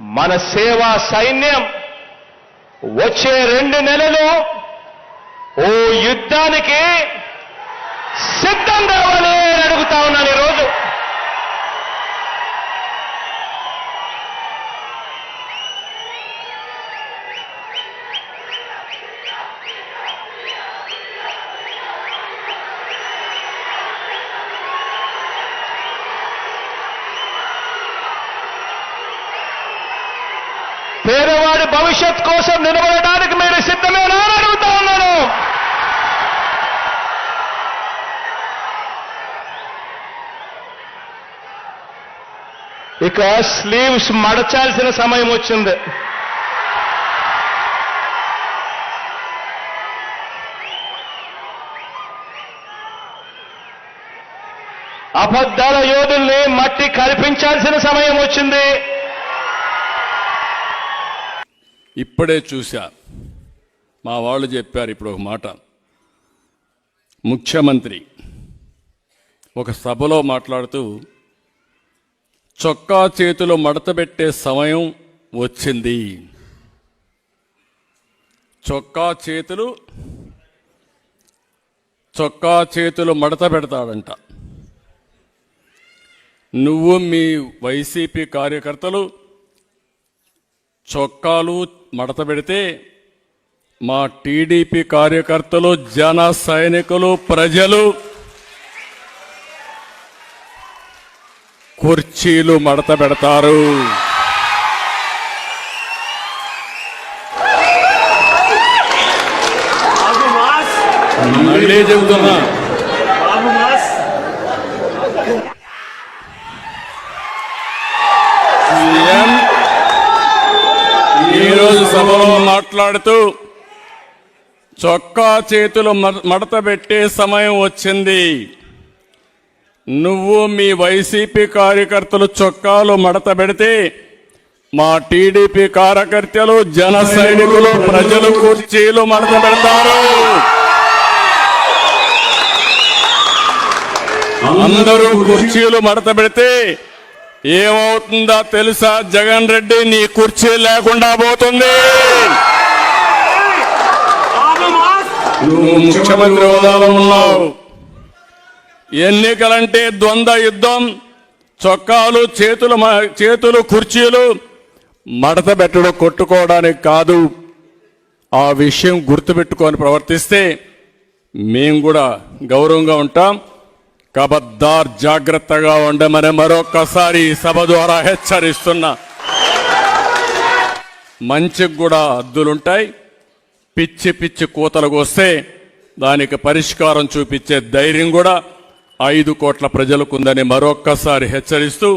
మన సేవా సైన్యం వచ్చే రెండు నెలలు ఓ యుద్ధానికి సిద్ధం కావాలి అడుగుతా ఉన్నాను. పేదవాడి భవిష్యత్ కోసం నిలబడడానికి మీరు సిద్ధమేనా అని అడుగుతా ఉన్నాను. ఇక స్లీవ్స్ మడచాల్సిన సమయం వచ్చింది. అబద్ధాల యోధుల్ని మట్టి కల్పించాల్సిన సమయం వచ్చింది. ఇప్పుడే చూశా. మా వాళ్ళు చెప్పారు ఇప్పుడు ఒక మాట. ముఖ్యమంత్రి ఒక సభలో మాట్లాడుతూ చొక్కా చేతులు మడతబెట్టే సమయం వచ్చింది. చొక్కా చేతులు చొక్కా చేతులు మడత పెడతాడంట. నువ్వు మీ వైసీపీ కార్యకర్తలు చొక్కాలు మడత పెడితే మా టీడీపీ కార్యకర్తలు జన సైనికులు ప్రజలు కుర్చీలు మడత పెడతారు. మళ్ళీ చెబుతున్నా. సభలో మాట్లాడుతూ చొక్కా చేతులు మడత పెట్టే సమయం వచ్చింది. నువ్వు మీ వైసీపీ కార్యకర్తలు చొక్కాలు మడత పెడితే మా టీడీపీ కార్యకర్తలు జన సైనికులు ప్రజలు కుర్చీలు మడత పెడతారు. అందరూ కుర్చీలు మడత పెడితే ఏమవుతుందో తెలుసా? జగన్ రెడ్డి నీ కుర్చీ లేకుండా పోతుంది. ముఖ్యమంత్రి హోదాలో ఉన్నావు. ఎన్నికలంటే ద్వంద్వ యుద్ధం చొక్కాలు చేతులు మ- చేతులు కుర్చీలు మడత పెట్టడం కొట్టుకోవడానికి కాదు. ఆ విషయం గుర్తుపెట్టుకొని ప్రవర్తిస్తే మేము కూడా గౌరవంగా ఉంటాం. కబద్దార్ జాగ్రత్తగా ఉండమని మరొకసారి ఈ సభ ద్వారా హెచ్చరిస్తున్నా. మంచికి కూడా అద్దులుంటాయి పిచ్చి పిచ్చి కూతలకు వస్తే దానికి పరిష్కారం చూపించే ధైర్యం కూడా ఐదు కోట్ల ప్రజలకుందని మరొక్కసారి హెచ్చరిస్తూ